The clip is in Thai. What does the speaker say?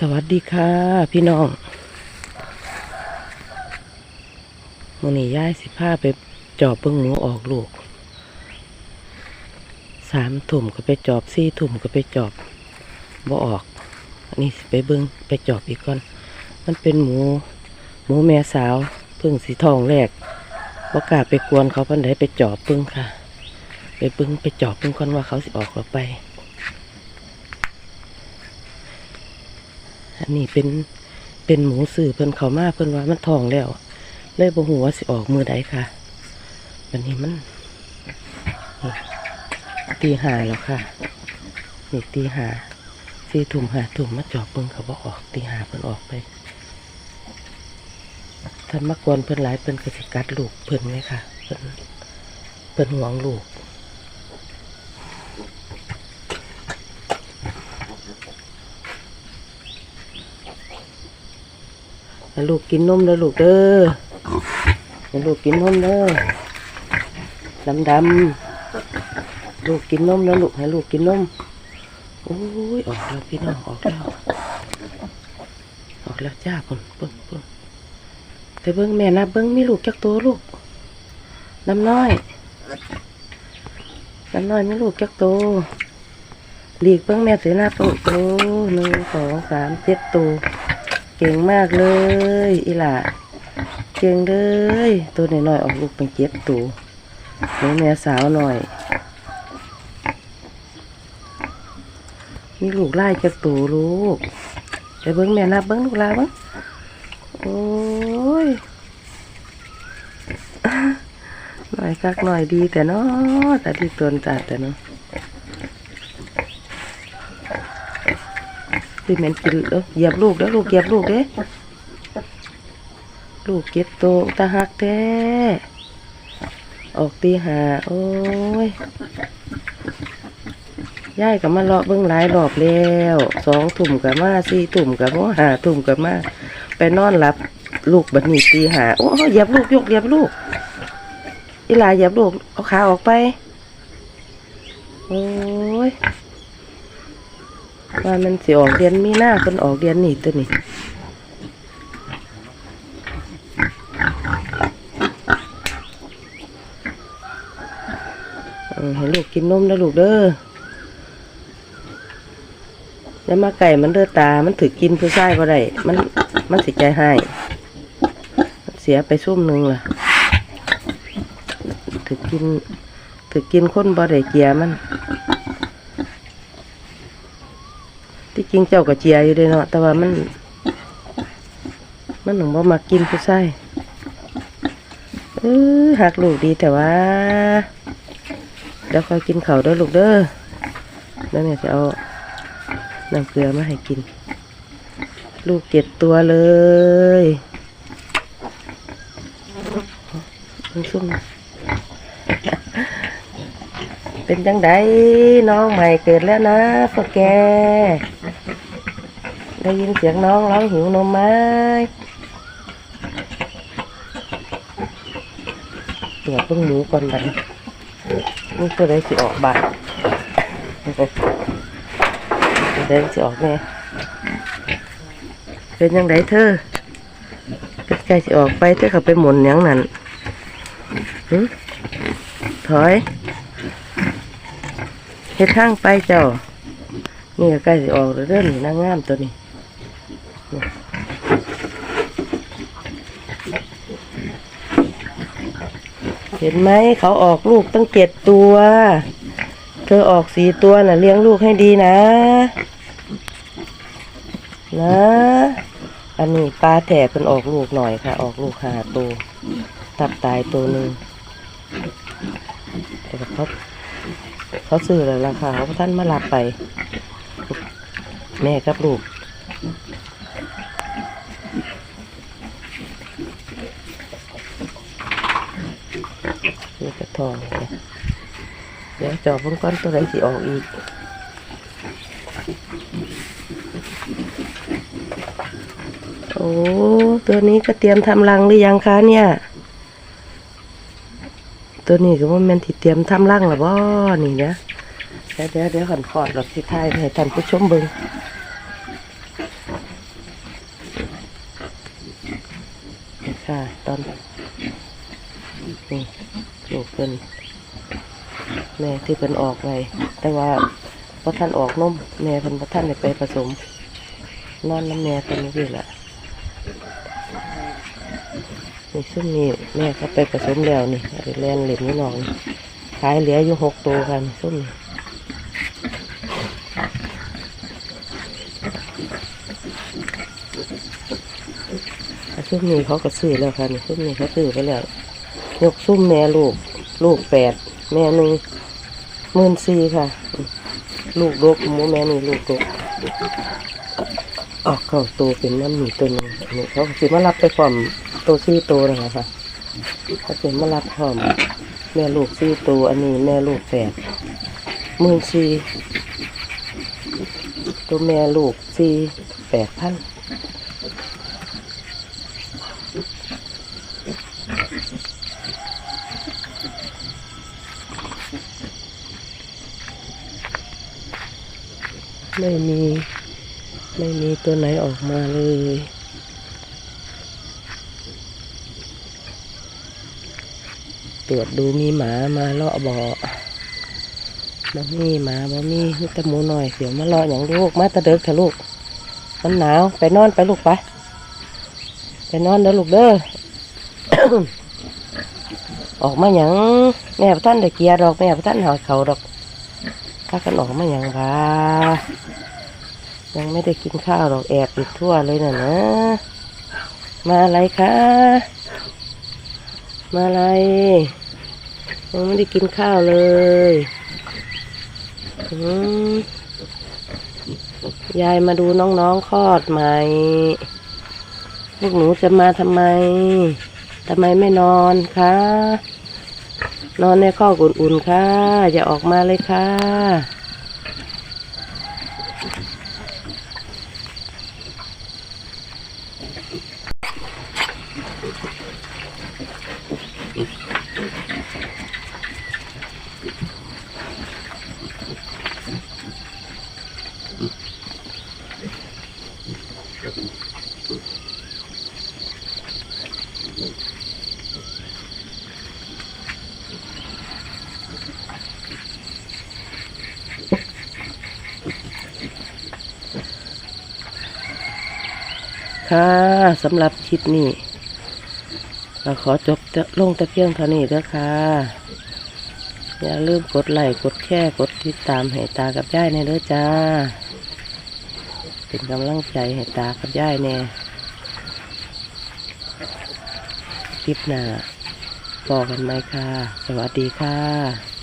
สวัสดีค่ะ พี่น้องวันนี้ย้ายสิผ้าไปจอบเบิ้งหมูออกลูกสามถุ่มก็ไปจอบสี่ถุ่มก็ไปจอบบ่ออก อันนี้สิไปเบิ้งไปจอบอีกก่อน มันเป็นหมู หมูแม่สาวเพิ่งสีทองแรกว่ากล้าไปกวนเขาปันไดไปจอบเบิ้งค่ะ ไปเบิ้งไปจอบเบิ้งก่อนว่าเขาสิออกหรือไป อันนี้เป็นเป็นหมูสื่อเพิ่นเขามาเพิ่นว่ามันทองแล้ว เลยบ่ฮู้ว่าสิออกมือใดค่ะวันนี้มันตีหาแล้วค่ะนี่ตีหาสี่ถุ่มหาถุ่มมาจอบเบิ่งเขาบ่ออกตีหาเพิ่นออกไปท่านมากวนเพิ่นหลายเพิ่นก็สิกัดลูกเพิ่นไงค่ะเพิ่นเพิ่นห่วงลูก ให้ลูกกินนมเด้อลูกเด้อให้ลูกกินนมเด้อดำดำลูกกินนมแล้วลูกให้ลูกกินนมโอ้ยออกแล้วพี่น้องออกแล้วออกแล้วจ้าปุ่นปุ่นปุ่นแต่เบิ้งแม่นับเบิ้งมีลูกจักตัวลูกน้ำน้อยน้ำน้อยมีลูกจักตัวหลีกเบิ้งแม่เสียหน้าตัวโอ้หนึ่งสองสามเจ็ดตัว เก่งมากเลย อีหล่ะเก่งเลย ตัวน้อยๆออกลูกเป็นเจ็ดตัวหนูแม่สาวหน่อย มีลูกไล่จะตัวลูกไปเบิ้งแม่นับเบิ้งลูกลาเบิ้งโอ้ยหน่อยคักหน่อยดีแต่เนาะแต่ดีตนจัดแต่เนาะ พี่แมนกินเด้อเหยียบลูกเด้อลูกเหยียบลูกเด้ลูกเก็บโตตาหักแท้ออกตีหาโอ้ยยายกับมาเลาะเบิ้องหลายรอบแล้วสองถุ่มกับมาสี่ถุ่มกับมาหาถุ่มกับมาไปนอนหลับ ลูกบัดนี้ตีหาโอ้ยเหยียบลูกยกเหยียบลูกอีหลาเหยียบลูกเอาขาออกไป โอ้ย ว่ามันสิออกเดือนมีหน้าเพิ่นออกเดือนนี้ตัวนี้เออให้ลูกกินนมนะลูกเด้อแล้วมาไก่มันเลือตา มันถือกินผู้ชายบ่ได้ มัน มันสิใจให้เสียไปซุ่มหนึ่งล่ะถือกินถือกินคนบ่ได้เกียมัน จริงเจ้าก็เจียอยู่เด้เนาะแต่ว่ามัน มันหนุ่มบ่มากินผู้ชายเออหักลูกดีแต่ว่าเดี๋ยวคอยกินเขาด้อลูกเด้อแล้วเนี่ยจะเอาน้ำเกลือมาให้กิน ลูกเจ็ดตัวเลยมันซุ่มเป็นจังไดน้องใหม่เกิดแล้วนะพวกแก ได้ยินเสียงน้องร้องหิวนมไหมตรวจเบิ่งหมูก่อนบัดนี้นี่ตัวใดสิออกบาดตัวใดสิออกแน่เป็นยังไงเธอเป็นใกล้สิออกไปเธอเขาไปหมุนยังนั่นถอยเฮ็ดทางไปเจ้านี่ก็ใกล้สิออกแล้วเด้อนี่นางงามตัวนี้ เห็นไหมเขาออกลูกตั้งเจ็ดตัว เธอออกสี่ตัวน่ะเลี้ยงลูกให้ดีนะ นะ อันนี้ปลาแถบเป็นออกลูกหน่อยค่ะ ออกลูกหาตัวตับตายตัวหนึ่งแต่เขาเขาซื้อแล้วราคาเขาท่านมารับไป แม่กับลูก นี่กระทองเดี๋ยวจอบพุ่งก้อนตัวไหนสิออกอีกโอ้ตัวนี้ก็เตรียมทำรังหรือยังคะเนี่ย ตัวนี้ก็ว่าแมนที่เตรียมทำรังหรือบ่นี่นะเดี๋ยวเดี๋ยวเดี๋ยวขันขอดรถที่ทยให้ท่านผู้ชมเบิ้งค่ะตอนนี่ เป็นแม่ที่เป็นออกไว้แต่ว่าพอท่านออกนมแม่เป็นพอท่านได้ไปผสม นอนน้ำแม่เป็นนี่แหละนี่ซึ่งนี่แม่เขาไปผสมแล้วนี่ไปแล่นเหล็มนี่น้องนี่ขายเหลืออยู่หกตัวกันซุ่มนี่ซุ่มนี่เขาก็ซื้อแล้วค่ะนี่ซุ่มนี่เขาซื้อไปแล้ว ยกซุ่มแม่ลูก ลูกแปดแม่หนึ่งหมื่นสี่ค่ะ ลูกดกหมูแม่นี่ลูกดกออกเข้าตัวเป็นน้ำหนีตัวหนึงนนี้เขาสิมารับไปความตัวซี่ตัวนะคะค่ะเขาสิมารับพร้อมแม่ลูกซี่ตัวอันนี้แม่ลูกแปดหมื่นสี่ตัวแม่ลูกสี่แปดพัน ไม่มีไม่มีตัวไหนออกมาเลยตรวจดูมีหมามาเลาะบ่อบ่มีหมาบ่มีมีแต่หมูหน่อยเสียวมาเลาะอย่างลูกมาตะเดิกเถอะลูก มันหนาวไปนอนไปลูกไป ไปนอนเด้อลูกเด้อ ออกมาอย่างแม่พระท่านได้เกียร์ดอกแม่พระท่านหอยเขาดอกากันออกมาอย่างพายังไม่ได้กินข้าวหรอกแอบอยู่ทั่วเลยน่ะนะ มาอะไรคะ มาอะไร ยังไม่ได้กินข้าวเลยยายมาดูน้องๆคลอดใหม่พวกหนูจะมาทำไม ทำไมไม่นอนคะ นอนในข้ออุ่นๆค่ะ อย่าออกมาเลยค่ะ ค่ะสำหรับคลิปนี้เราขอจบจะลงต่เพียงเท่านี้เด้อค่ะอย่าลืมกดไลค์กดแชร์กดติดตามให้ตากับย่ายในเด้อจ้า เป็นกำลังใจให้ตากับย่ายแน่คลิปหน้าบอกกันไหมค่ะ สวัสดีค่ะ